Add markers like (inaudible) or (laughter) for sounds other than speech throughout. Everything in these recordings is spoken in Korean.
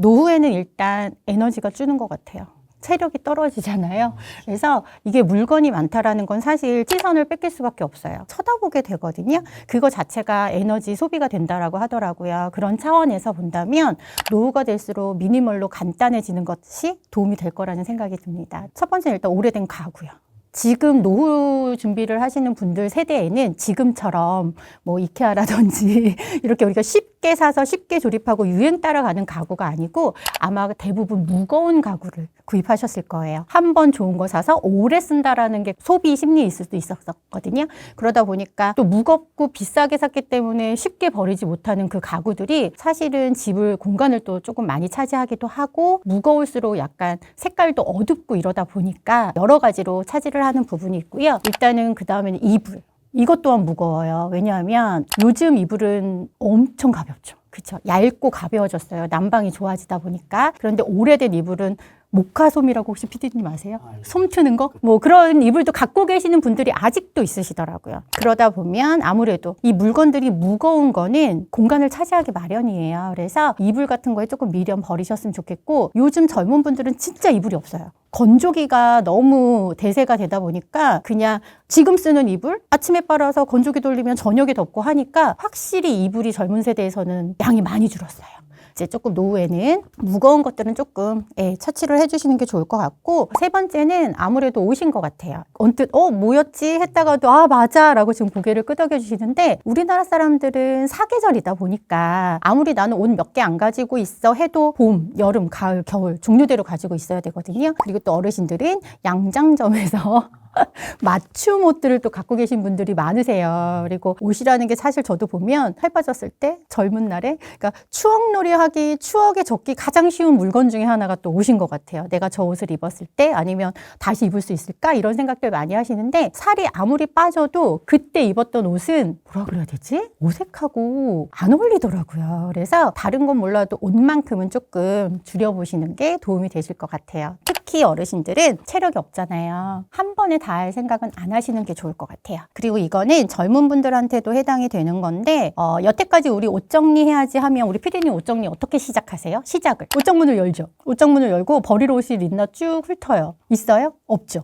노후에는 일단 에너지가 주는 것 같아요. 체력이 떨어지잖아요. 그래서 이게 물건이 많다라는 건 사실 시선을 뺏길 수밖에 없어요. 쳐다보게 되거든요. 그거 자체가 에너지 소비가 된다라고 하더라고요. 그런 차원에서 본다면 노후가 될수록 미니멀로 간단해지는 것이 도움이 될 거라는 생각이 듭니다. 첫 번째는 일단 오래된 가구요. 지금 노후 준비를 하시는 분들 세대에는 지금처럼 뭐 이케아라든지 (laughs) 이렇게 우리가 쉽게 사서 쉽게 조립하고 유행 따라가는 가구가 아니고 아마 대부분 무거운 가구를 구입하셨을 거예요. 한 번 좋은 거 사서 오래 쓴다라는 게 소비 심리일 수도 있었거든요. 그러다 보니까 또 무겁고 비싸게 샀기 때문에 쉽게 버리지 못하는 그 가구들이 사실은 집을 공간을 또 조금 많이 차지하기도 하고 무거울수록 약간 색깔도 어둡고 이러다 보니까 여러 가지로 차지를 하는 부분이 있고요. 일단은 그 다음에는 이불. 이것 또한 무거워요. 왜냐하면 요즘 이불은 엄청 가볍죠. 그쵸. 얇고 가벼워졌어요. 난방이 좋아지다 보니까. 그런데 오래된 이불은 모카솜이라고 혹시 피디님 아세요? 솜 트는 거? 뭐 그런 이불도 갖고 계시는 분들이 아직도 있으시더라고요. 그러다 보면 아무래도 이 물건들이 무거운 거는 공간을 차지하기 마련이에요. 그래서 이불 같은 거에 조금 미련 버리셨으면 좋겠고 요즘 젊은 분들은 진짜 이불이 없어요. 건조기가 너무 대세가 되다 보니까 그냥 지금 쓰는 이불 아침에 빨아서 건조기 돌리면 저녁에 덮고 하니까 확실히 이불이 젊은 세대에서는 양이 많이 줄었어요. 이제 조금 노후에는 무거운 것들은 조금 예, 처치를 해주시는 게 좋을 것 같고 세 번째는 아무래도 옷인 것 같아요. 언뜻 어 뭐였지 했다가도 아 맞아라고 지금 고개를 끄덕여 주시는데 우리나라 사람들은 사계절이다 보니까 아무리 나는 옷 몇 개 안 가지고 있어 해도 봄, 여름, 가을, 겨울 종류대로 가지고 있어야 되거든요. 그리고 또 어르신들은 양장점에서 (laughs) 맞춤 옷들을 또 갖고 계신 분들이 많으세요. 그리고 옷이라는 게 사실 저도 보면 살 빠졌을 때 젊은 날에 그러니까 추억놀이 하기 추억에 적기 가장 쉬운 물건 중에 하나가 또 옷인 것 같아요. 내가 저 옷을 입었을 때 아니면 다시 입을 수 있을까 이런 생각들 많이 하시는데 살이 아무리 빠져도 그때 입었던 옷은 뭐라 그래야 되지? 어색하고 안 어울리더라고요. 그래서 다른 건 몰라도 옷만큼은 조금 줄여보시는 게 도움이 되실 것 같아요. 특히 어르신들은 체력이 없잖아요. 한 번에 다 할 생각은 안 하시는 게 좋을 것 같아요. 그리고 이거는 젊은 분들한테도 해당이 되는 건데 어, 여태까지 우리 옷 정리해야지 하면 우리 피디님 옷 정리 어떻게 시작하세요? 시작을 옷장문을 열죠. 옷장문을 열고 버릴 옷이 있나 쭉 훑어요. 있어요? 없죠.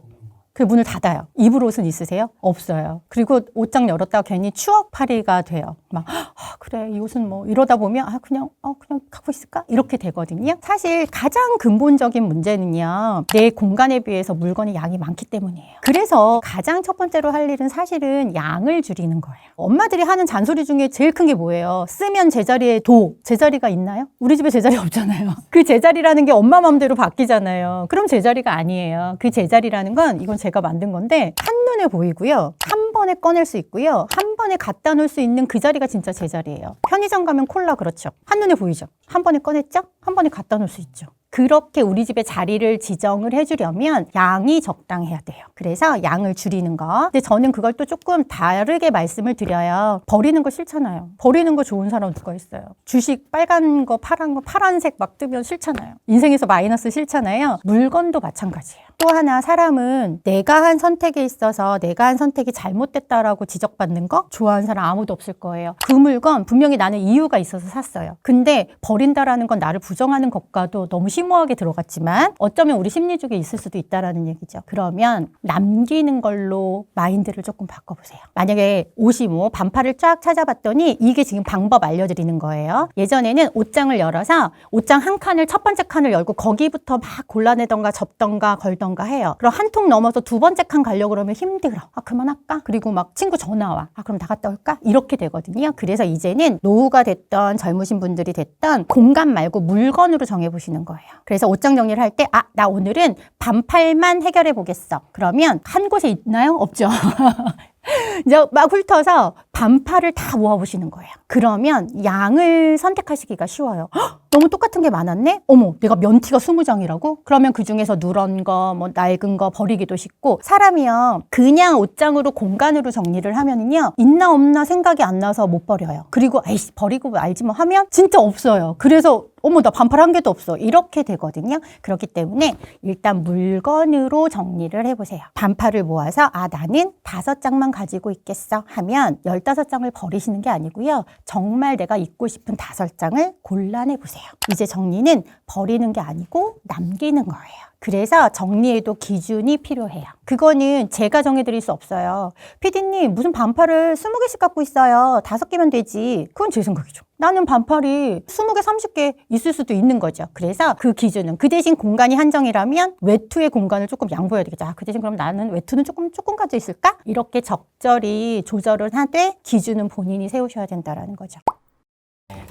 그 문을 닫아요. 입을 옷은 있으세요? 없어요. 그리고 옷장 열었다가 괜히 추억팔이가 돼요. 막, 아, 그래, 이 옷은 뭐, 이러다 보면, 아, 그냥, 어, 그냥 갖고 있을까? 이렇게 되거든요. 사실 가장 근본적인 문제는요, 내 공간에 비해서 물건이 양이 많기 때문이에요. 그래서 가장 첫 번째로 할 일은 사실은 양을 줄이는 거예요. 엄마들이 하는 잔소리 중에 제일 큰 게 뭐예요? 쓰면 제자리에 도. 제자리가 있나요? 우리 집에 제자리 없잖아요. (laughs) 그 제자리라는 게 엄마 마음대로 바뀌잖아요. 그럼 제자리가 아니에요. 그 제자리라는 건 이건 제가 만든 건데 한눈에 보이고요. 한 번에 꺼낼 수 있고요. 한 번에 갖다 놓을 수 있는 그 자리가 진짜 제 자리예요. 편의점 가면 콜라 그렇죠. 한눈에 보이죠. 한 번에 꺼냈죠? 한 번에 갖다 놓을 수 있죠. 그렇게 우리 집의 자리를 지정을 해주려면 양이 적당해야 돼요. 그래서 양을 줄이는 거. 근데 저는 그걸 또 조금 다르게 말씀을 드려요. 버리는 거 싫잖아요. 버리는 거 좋은 사람 누가 있어요? 주식 빨간 거, 파란 거, 파란색 막 뜨면 싫잖아요. 인생에서 마이너스 싫잖아요. 물건도 마찬가지예요. 또 하나 사람은 내가 한 선택에 있어서 내가 한 선택이 잘못됐다라고 지적받는 거 좋아하는 사람 아무도 없을 거예요. 그 물건 분명히 나는 이유가 있어서 샀어요. 근데 버린다라는 건 나를 부정하는 것과도 너무 심오하게 들어갔지만 어쩌면 우리 심리 쪽에 있을 수도 있다라는 얘기죠. 그러면 남기는 걸로 마인드를 조금 바꿔보세요. 만약에 옷이 뭐 반팔을 쫙 찾아봤더니 이게 지금 방법 알려드리는 거예요. 예전에는 옷장을 열어서 옷장 한 칸을 첫 번째 칸을 열고 거기부터 막 골라내던가 접던가 걸던가 해요. 그럼 한 통 넘어서 두 번째 칸 가려고 그러면 힘들어. 아 그만할까? 그리고 막 친구 전화 와. 아 그럼 다 갔다 올까? 이렇게 되거든요. 그래서 이제는 노후가 됐던 젊으신 분들이 됐던 공간 말고 물건으로 정해보시는 거예요. 그래서 옷장 정리를 할 때 아 나 오늘은 반팔만 해결해 보겠어. 그러면 한 곳에 있나요? 없죠. (laughs) 이제 막 훑어서 반팔을 다 모아보시는 거예요. 그러면 양을 선택하시기가 쉬워요. 헉, 너무 똑같은 게 많았네? 어머, 내가 면티가 20장이라고? 그러면 그 중에서 누런 거, 뭐 낡은 거 버리기도 쉽고 사람이요. 그냥 옷장으로 공간으로 정리를 하면은요. 있나 없나 생각이 안 나서 못 버려요. 그리고 아이씨 버리고 알지 뭐 하면 진짜 없어요. 그래서 어머 나 반팔 한 개도 없어 이렇게 되거든요. 그렇기 때문에 일단 물건으로 정리를 해보세요. 반팔을 모아서 아 나는 다섯 장만 가지고 있겠어 하면 열다섯 장을 버리시는 게 아니고요. 정말 내가 입고 싶은 다섯 장을 골라내 보세요. 이제 정리는 버리는 게 아니고 남기는 거예요. 그래서 정리에도 기준이 필요해요. 그거는 제가 정해드릴 수 없어요. 피디님, 무슨 반팔을 20개씩 갖고 있어요. 다섯 개면 되지. 그건 제 생각이죠. 나는 반팔이 20개, 30개 있을 수도 있는 거죠. 그래서 그 기준은 그 대신 공간이 한정이라면 외투의 공간을 조금 양보해야 되겠죠. 아, 그 대신 그럼 나는 외투는 조금, 조금 가져 있을까? 이렇게 적절히 조절을 하되 기준은 본인이 세우셔야 된다라는 거죠.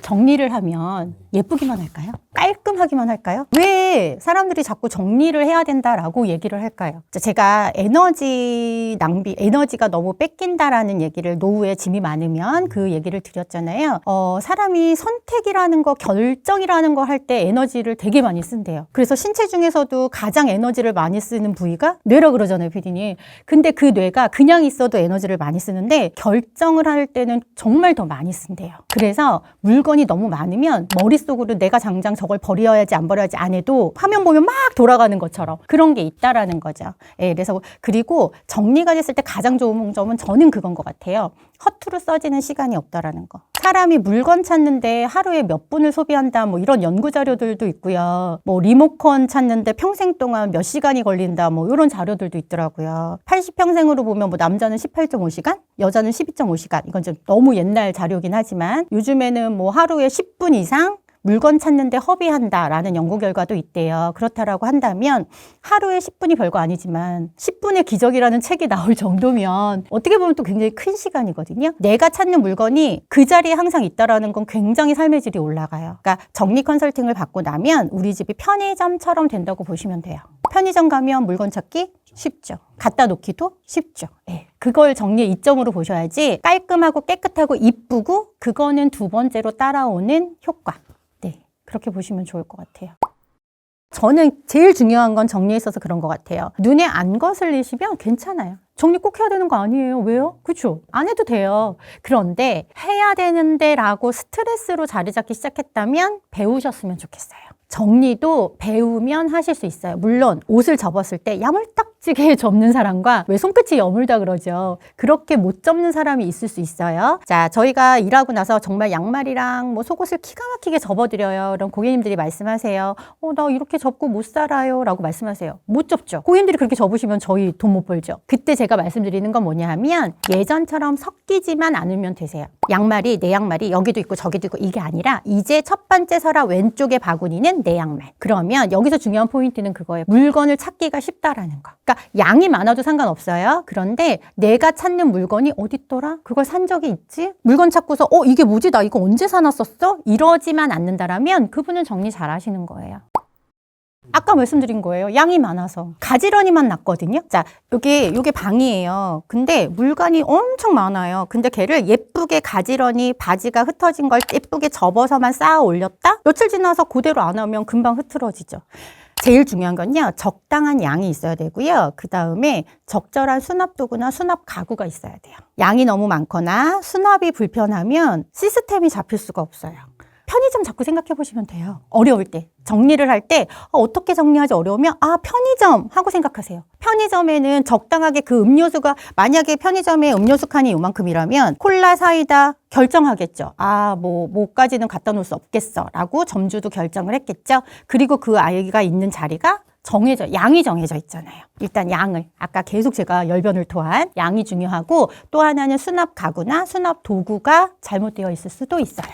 정리를 하면 예쁘기만 할까요? 깔끔하기만 할까요? 왜 사람들이 자꾸 정리를 해야 된다라고 얘기를 할까요? 자, 제가 에너지 낭비, 에너지가 너무 뺏긴다라는 얘기를 노후에 짐이 많으면 그 얘기를 드렸잖아요. 어, 사람이 선택이라는 거, 결정이라는 거 할 때 에너지를 되게 많이 쓴대요. 그래서 신체 중에서도 가장 에너지를 많이 쓰는 부위가 뇌라 그러잖아요, 피디님. 근데 그 뇌가 그냥 있어도 에너지를 많이 쓰는데 결정을 할 때는 정말 더 많이 쓴대요. 그래서 물건이 너무 많으면 머릿속으로 내가 당장 저걸 버려야지 안 버려야지 안 해도 화면 보면 막 돌아가는 것처럼 그런 게 있다라는 거죠. 예, 그래서 그리고 정리가 됐을 때 가장 좋은 점은 저는 그건 것 같아요. 허투루 써지는 시간이 없다라는 거. 사람이 물건 찾는데 하루에 몇 분을 소비한다 뭐 이런 연구 자료들도 있고요. 뭐 리모컨 찾는데 평생 동안 몇 시간이 걸린다 뭐 이런 자료들도 있더라고요. 80평생으로 보면 뭐 남자는 18.5시간, 여자는 12.5시간. 이건 좀 너무 옛날 자료긴 하지만 요즘에는 뭐 하루에 10분 이상 물건 찾는데 허비한다라는 연구 결과도 있대요. 그렇다라고 한다면 하루에 10분이 별거 아니지만 10분의 기적이라는 책이 나올 정도면 어떻게 보면 또 굉장히 큰 시간이거든요. 내가 찾는 물건이 그 자리에 항상 있다라는 건 굉장히 삶의 질이 올라가요. 그러니까 정리 컨설팅을 받고 나면 우리 집이 편의점처럼 된다고 보시면 돼요. 편의점 가면 물건 찾기 쉽죠. 갖다 놓기도 쉽죠. 예. 그걸 정리의 이점으로 보셔야지 깔끔하고 깨끗하고 이쁘고 그거는 두 번째로 따라오는 효과. 네. 그렇게 보시면 좋을 것 같아요. 저는 제일 중요한 건 정리에 있어서 그런 것 같아요. 눈에 안 거슬리시면 괜찮아요. 정리 꼭 해야 되는 거 아니에요. 왜요? 그렇죠? 안 해도 돼요. 그런데 해야 되는데 라고 스트레스로 자리 잡기 시작했다면 배우셨으면 좋겠어요. 정리도 배우면 하실 수 있어요. 물론 옷을 접었을 때 야물딱지게 (laughs) 접는 사람과 왜 손끝이 여물다 그러죠. 그렇게 못 접는 사람이 있을 수 있어요. 자, 저희가 일하고 나서 정말 양말이랑 뭐 속옷을 기가 막히게 접어드려요. 그럼 고객님들이 말씀하세요. 어, 나 이렇게 접고 못 살아요. 라고 말씀하세요. 못 접죠. 고객님들이 그렇게 접으시면 저희 돈 못 벌죠. 그때 제가 말씀드리는 건 뭐냐 하면 예전처럼 섞이지만 않으면 되세요. 양말이 내 양말이 여기도 있고 저기도 있고 이게 아니라 이제 첫 번째 서랍 왼쪽의 바구니는 내 양말. 그러면 여기서 중요한 포인트는 그거예요. 물건을 찾기가 쉽다라는 거. 그러니까 양이 많아도 상관없어요. 그런데 내가 찾는 물건이 어디 있더라? 그걸 산 적이 있지? 물건 찾고서 어 이게 뭐지? 나 이거 언제 사놨었어? 이러지만 않는다라면 그분은 정리 잘 하시는 거예요. 아까 말씀드린 거예요. 양이 많아서. 가지런히만 났거든요. 자, 여기, 요게 방이에요. 근데 물건이 엄청 많아요. 근데 걔를 예쁘게 가지런히 바지가 흩어진 걸 예쁘게 접어서만 쌓아 올렸다? 며칠 지나서 그대로 안 하면 금방 흐트러지죠. 제일 중요한 건요, 적당한 양이 있어야 되고요. 그 다음에 적절한 수납 도구나 수납 가구가 있어야 돼요. 양이 너무 많거나 수납이 불편하면 시스템이 잡힐 수가 없어요. 편의점 자꾸 생각해 보시면 돼요. 어려울 때. 정리를 할 때 어, 떻게 정리하지 어려우면 아 편의점 하고 생각하세요. 편의점에는 적당하게 그 음료수가 만약에 편의점에 음료수 칸이 요만큼이라면 콜라 사이다 결정하겠죠. 아 뭐 뭐까지는 갖다 놓을 수 없겠어라고 점주도 결정을 했겠죠. 그리고 그 아이가 있는 자리가 정해져 양이 정해져 있잖아요. 일단 양을 아까 계속 제가 열변을 토한 양이 중요하고 또 하나는 수납 가구나 수납 도구가 잘못되어 있을 수도 있어요.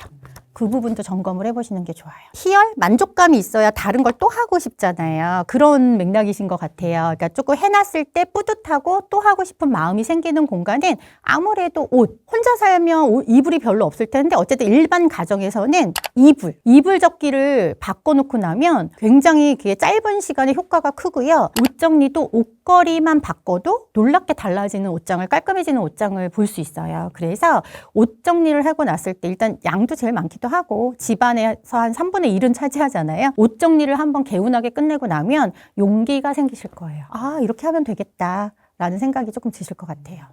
그 부분도 점검을 해보시는 게 좋아요. 희열, 만족감이 있어야 다른 걸 또 하고 싶잖아요. 그런 맥락이신 것 같아요. 그러니까 조금 해놨을 때 뿌듯하고 또 하고 싶은 마음이 생기는 공간은 아무래도 옷. 혼자 살면 옷, 이불이 별로 없을 텐데 어쨌든 일반 가정에서는 이불, 이불 접기를 바꿔놓고 나면 굉장히 그게 짧은 시간에 효과가 크고요. 옷 정리도 옷걸이만 바꿔도 놀랍게 달라지는 옷장을 깔끔해지는 옷장을 볼 수 있어요. 그래서 옷 정리를 하고 났을 때 일단 양도 제일 많 기도 하고 집안에서 한 3분의 1은 차지하잖아요. 옷 정리를 한번 개운하게 끝내고 나면 용기가 생기실 거예요. 아, 이렇게 하면 되겠다. 라는 생각이 조금 드실 것 같아요.